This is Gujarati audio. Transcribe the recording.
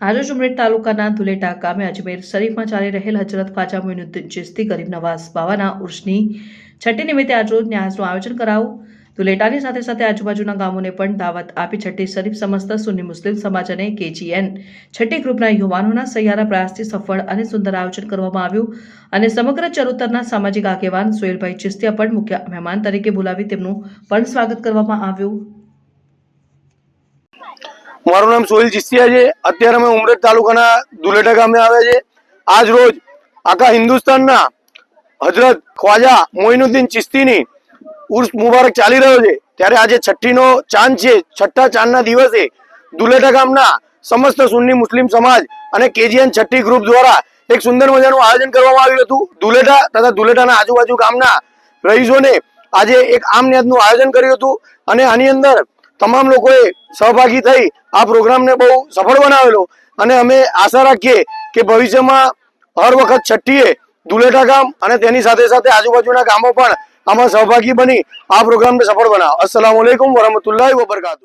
આજરોજ ઉમરેઠ તાલુકાના ધુલેટા ગામે અજમેર શરીફમાં ચાલી રહેલ હજરત ખ્વાજા મોઇનુદ્દીન ચિસ્તી ગરીબ નવાઝ બાવાના ઉર્ષની છઠ્ઠી નિમિત્તે આજરોજ ન્યાસનું આયોજન કરાવું. ધુલેટાની સાથે સાથે આજુબાજુના ગામોને પણ દાવત આપી છઠ્ઠી શરીફ સમસ્ત સુન્ની મુસ્લિમ સમાજ અને કેજીએન છઠ્ઠી ગ્રુપના યુવાનોના સહિયારા પ્રયાસથી સફળ અને સુંદર આયોજન કરવામાં આવ્યું અને સમગ્ર ચરોતરના સામાજિક આગેવાન સોહેલભાઈ ચિસ્તિયા પણ મુખ્ય મહેમાન તરીકે બોલાવી તેમનું પણ સ્વાગત કરવામાં આવ્યું. મારું નામ સોહિલ ચિસ્તિયા છે. અત્યારે અમે ઉમરેઠ તાલુકાના દુલેટા ગામે આવ્યા છે. આજ રોજ આખા હિન્દુસ્તાનના હજરત ખ્વાજા મોઇનુદ્દીન ચિસ્તીની ઉર્સ મુબારક ચાલી રહ્યો છે. ત્યારે આજે છઠ્ઠીનો ચાંદ છે. છઠ્ઠા ચાંદના દિવસે દુલેટા ગામના સમસ્ત સુન્ની મુસ્લિમ સમાજ અને કેજીએન છઠ્ઠી ગ્રુપ દ્વારા એક સુંદર મજાનું આયોજન કરવામાં આવ્યું હતું. દુલેટા તથા દુલેટાના આજુબાજુ ગામના રહીશોને આજે એક આમ ન્યાજનું આયોજન કર્યું હતું. અને આની અંદર તમામ લોકોએ સહભાગી થઈ આ પ્રોગ્રામને બહુ સફળ બનાવેલો. અને અમે આશા રાખીએ કે ભવિષ્યમાં હર વખત છઠ્ઠીએ દુલેટા ગામ અને તેની સાથે સાથે આજુબાજુના ગામો પણ આમાં સહભાગી બની આ પ્રોગ્રામને સફળ બનાવો. અસલામ વરહમતુલ્લાહ વબરકાતુ